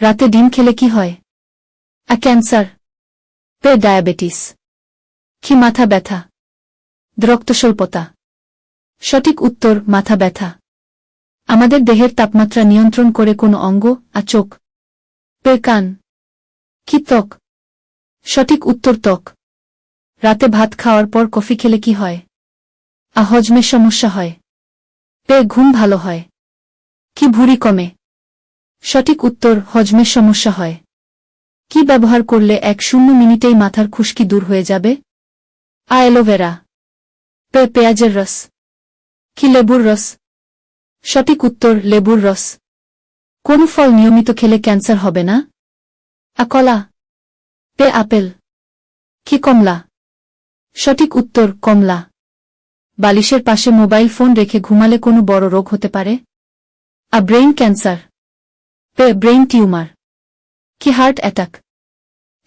রাতে ডিম খেলে কি হয়? A, cancer. B, diabetes. C মাথা ব্যথা? রক্তস্বল্পতা। সঠিক উত্তর, মাথা ব্যথা। আমাদের দেহের তাপমাত্রা নিয়ন্ত্রণ করে কোনো অঙ্গ আ চোখ। পে, কান। কি ত্বক? সঠিক উত্তর, ত্বক। রাতে ভাত খাওয়ার পর কফি খেলে কি হয়? আ হজমের সমস্যা হয়। পে, ঘুম ভালো হয়। কি ভুঁড়ি কমে? সঠিক উত্তর হজমের সমস্যা হয়। কি ব্যবহার করলে এক শূন্য মিনিটেই মাথার খুশকি দূর হয়ে যাবে? আ অ্যালোভেরা। পে পেঁয়াজের রস। কি লেবুর রস? সঠিক উত্তর লেবুর রস। কোন ফল নিয়মিত খেলে ক্যান্সার হবে না? আ কলা পে আপেল। কি কমলা? সঠিক উত্তর কমলা। বালিশের পাশে মোবাইল ফোন রেখে ঘুমালে কোনো বড় রোগ হতে পারে? A brain cancer. B brain tumour C heart attack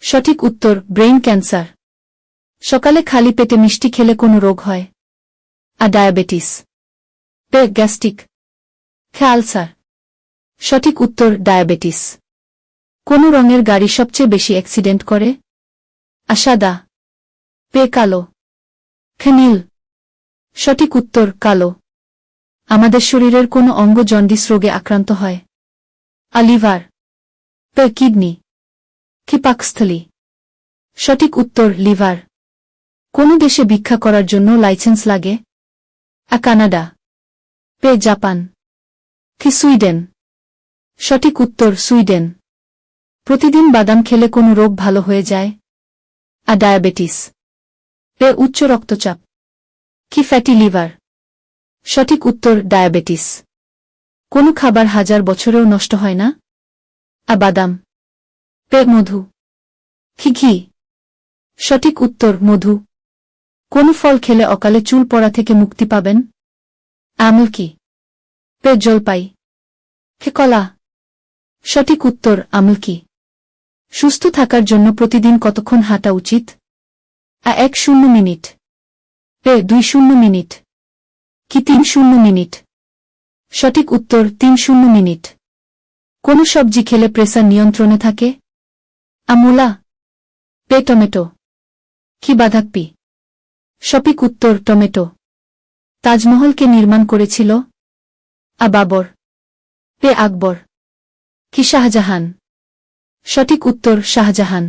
সঠিক উত্তর ব্রেইন ক্যান্সার সকালে খালি পেটে মিষ্টি খেলে কোনো রোগ হয়। আ ডায়াবেটিস পে গ্যাস্ট্রিক খেয়ালসার সঠিক উত্তর ডায়াবেটিস কোন রঙের গাড়ি সবচেয়ে বেশি অ্যাক্সিডেন্ট করে? আসাদা পে কালো. ফেনিল সঠিক উত্তর, কালো। আমাদের শরীরের কোনো অঙ্গ জন্ডিস রোগে আক্রান্ত হয়। আলিভার পে কিডনি কি পাকস্থলী সঠিক উত্তর, লিভার। কোন দেশে ভিক্ষা করার জন্য লাইসেন্স লাগে? A, Canada. B, Japan. C, Sweden. সঠিক উত্তর, সুইডেন। প্রতিদিন বাদাম খেলে কোনো রোগ ভালো হয়ে যায়? আ, ডায়াবেটিস। পে, উচ্চ রক্তচাপ। কি, ফ্যাটি লিভার। সঠিক উত্তর, ডায়াবেটিস। কোনো খাবার হাজার বছরেও নষ্ট হয় না? আ বাদাম পে, মধু। কি ঘি। সঠিক উত্তর, মধু। কোন ফল খেলে অকালে চুল পড়া থেকে মুক্তি পাবেন? আমল কি? পে, জলপাই। কে কলা। সঠিক উত্তর, আমল কি? সুস্থ থাকার জন্য প্রতিদিন কতক্ষণ হাঁটা উচিত? আ, এক শূন্য মিনিট। পে, দুই শূন্য মিনিট। কি, তিন শূন্য মিনিট। সঠিক উত্তর তিন শূন্য মিনিট। কোন সবজি খেলে প্রেসার নিয়ন্ত্রণে থাকে? আমুলা পে টমেটো, কি বাধাক্পি? সঠিক উত্তর টমেটো। তাজমহলকে নির্মাণ করেছিল আ বাবর পে আকবর, কি শাহজাহান? সঠিক উত্তর শাহজাহান।